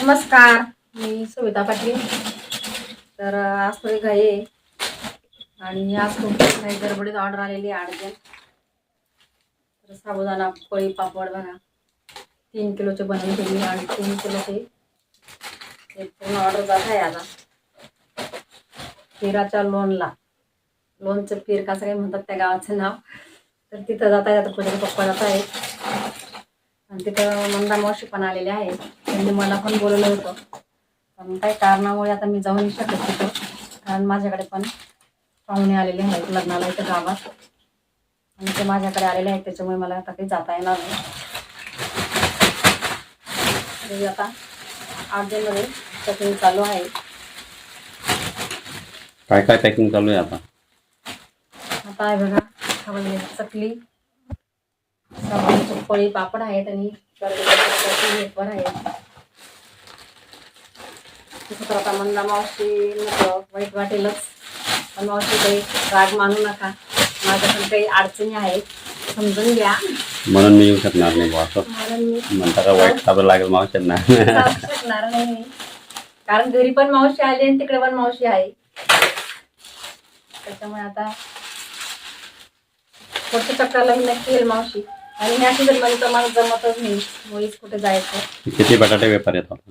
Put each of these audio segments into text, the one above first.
नमस्कार मी सविता पाटील. तर आज थोडी घाई आहे. आणि आज खूप काही गडबडीत ऑर्डर आलेली आहे अर्जंट तर साबुदाणा पोळी पापड बघा. तीन किलोचे बनवून ठेवली आणि तीन किलोचे पूर्ण ऑर्डर जात आहे आता. पिराच्या लोणला. लोणचं पीर कसं काही म्हणतात त्या गावाचं नाव. तर तिथं जात आहे आता पप्पा जात आहेत तिथं मंदा मावशी पण आलेले आहे. त्यांनी मला पण बोलवलं होतं. पण काही कारणामुळे आता मी जाऊ नाही शकत तिथं. कारण माझ्याकडे पण पाहुणे आलेले आहेत लग्नाला इथं गावात. आणि ते माझ्याकडे आलेले आहेत त्याच्यामुळे मला आता काही जाता येणार नाही. आता अर्जंटमध्ये चटणी चालू आहे. काय काय पॅकिंग चालू आहे आता? आता आहे बघा चकली पोळी पापड आहेत आणि करडीची वेपर आहे तसं तर आता मंदा मावशी नको वाईट वाटेलच. पण मावशी काही राग मानू नका. माझ्या पण काही अडचणी आहेत. समजून घ्या. म्हणून मी येऊ शकणार नाही बुवा असं. म्हणून मी म्हणता का वाईट लागेल मावशांना शकणार नाही मी. कारण घरी पण मावशी आली आणि तिकडे पण मावशी आहे. त्याच्यामुळे आता पुढच्या चक्राला मी नक्की येईल मावशी. आणि ह्या सीझनमध्ये तर मला जमतच नाही. मुळीच कुठे जायचं. किती बटाटे वेपर येतात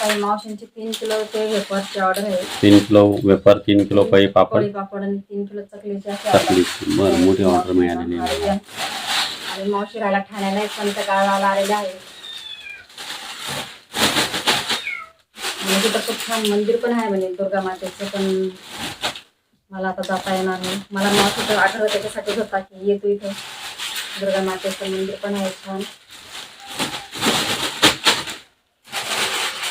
काही मावशींची तीन किलो ते वेफरची ऑर्डर आहे. तीन किलो वेपर तीन किलो पळी पापड? पोळी पापड आणि तीन किलो चकलीची order. चकली बरं मोठी ऑर्डर मिळालेली आहे. आणि मावशी राहायला ठाण्याला एक पण त्या गावाला आलेले आहे. आणि तिथं खूप छान मंदिर पण आहे म्हणे दुर्गा मातेचं पण मला आता जाता येणार नाही. मला मावशी तर आठवत त्याच्यासाठीच होता की ये तू इथे. दुर्गा मातेचं मंदिर पण आहे छान.